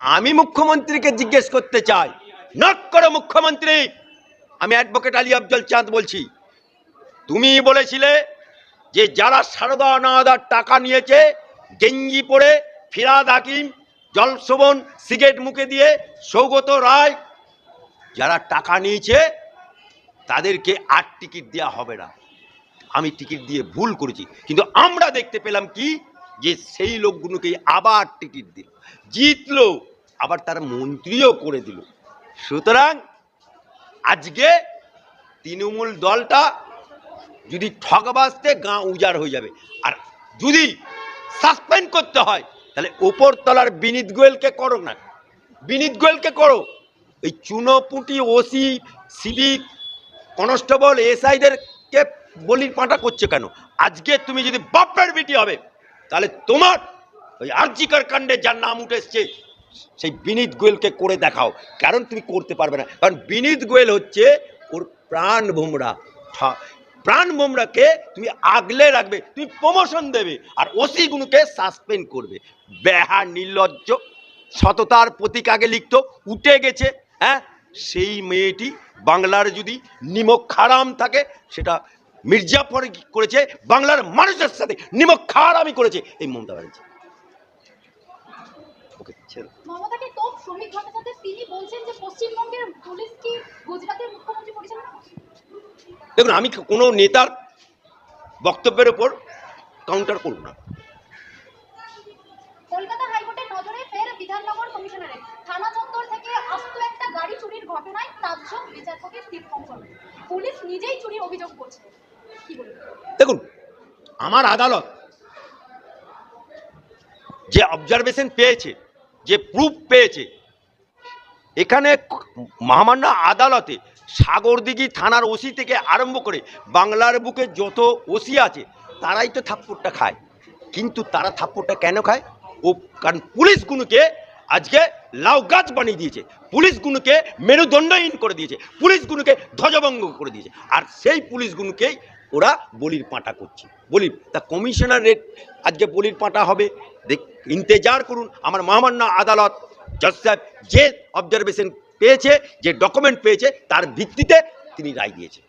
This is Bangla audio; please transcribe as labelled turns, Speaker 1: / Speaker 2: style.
Speaker 1: আমি মুখ্যমন্ত্রীকে জিজ্ঞেস করতে চাই। নক করো মুখ্যমন্ত্রী। আমি অ্যাডভোকেট আলী আফজল চাঁদ বলছি। তুমি বলেছিলে যে যারা সারদা নাদার টাকা নিয়েছে, গেঞ্জি পরে ফিরাদ হাকিম, জলশোভন, সিগারেট মুখে দিয়ে সৌগত রায় যারা টাকা নিয়েছে, তাদেরকে আর টিকিট দেওয়া হবে না। আমি টিকিট দিয়ে ভুল করেছি। কিন্তু আমরা দেখতে পেলাম কি? যে সেই লোকগুলোকে আবার টিকিট দিল। জিতলো। আবার তার মন্ত্রীও করে দিল। সুতরাং আজকে তৃণমূল দলটা যদি ঠকবাজতে গা উজাড় হয়ে যাবে, আর যদি সাসপেন্ড করতে হয়, তাহলে ওপরতলার বিনীত গোয়েলকে করো না। বিনীত গোয়েলকে করো। এই চুনোপুটি ওসি, সিভিক, কনস্টেবল, এসআইদেরকে বলির পাঁটা করছে কেন? আজকে তুমি যদি বাপের বিটি হবে, তাহলে তোমার ওই আর্জিকার কাণ্ডে যার নাম উঠে এসছে সেই বিনীত গোয়েলকে করে দেখাও। কারণ তুমি করতে পারবে না। কারণ বিনীত গোয়েল হচ্ছে ওর প্রাণ ভোমরা প্রাণ ভোমরাকে তুমি আগলে রাখবে, তুমি প্রমোশন দেবে, আর ওসি ওসিগুলোকে সাসপেন্ড করবে। বেহা নির্লজ্জ, সততার প্রতীক আগে লিখত, উঠে গেছে হ্যাঁ? সেই মেয়েটি বাংলার যদি নিমক খারাম থাকে, সেটা মির্জাফর করেছে, বাংলার মানুষের সাথে নিমক খারামি করেছে, এই মমতা ব্যানার্জি। দাও।
Speaker 2: মমতাকে তোপ শ্রমিক ভট্টাচার্য তিনি বলছেন যে পশ্চিমবঙ্গের পুলিশ কি গুজরাটের মুখ্যমন্ত্রী পরিচালনা
Speaker 1: দেখুন আমি কোনো নেতার বক্তব্যের ওপর কাউন্টার করব না।
Speaker 2: কলকাতা হাইকোর্টের নজরে ফের বিধাননগর কমিশনারের। থানা চত্বর থেকে আস্ত একটা গাড়ি চুরির ঘটনায় তাজ্জব বিচারপতি দীপঙ্কর পুলিশ নিজেই চুরির অভিযোগ করছে।
Speaker 1: দেখুন আমার আদালত যে অবজারভেশন পেয়েছে যে প্রুফ পেয়েছে। এখানে মহামান্য আদালতে সাগরদিঘি থানার ওসি থেকে আরম্ভ করে বাংলার বুকে যত ওসি আছে, তারাই তো থাপ্পড়টা খায়। কিন্তু তারা থাপ্পড়টা কেন খায়? ও, কারণ পুলিশগুলোকে আজকে লাউ গাছ বানিয়ে দিয়েছে। পুলিশগুলোকে মেরুদণ্ডহীন করে দিয়েছে। পুলিশগুলোকে ধ্বজভঙ্গ করে দিয়েছে। আর সেই পুলিশগুলোকেই ওরা বলির পাঁটা করছে। বলির, তা কমিশনার রেট আজকে বলির পাঁটা হবে? দেখ, ইন্তেজার করুন। আমার মহামান্য আদালত জজ সাহেব যে অবজারভেশন পেয়েছে, যে ডকুমেন্ট পেয়েছে, তার ভিত্তিতে তিনি রায় দিয়েছে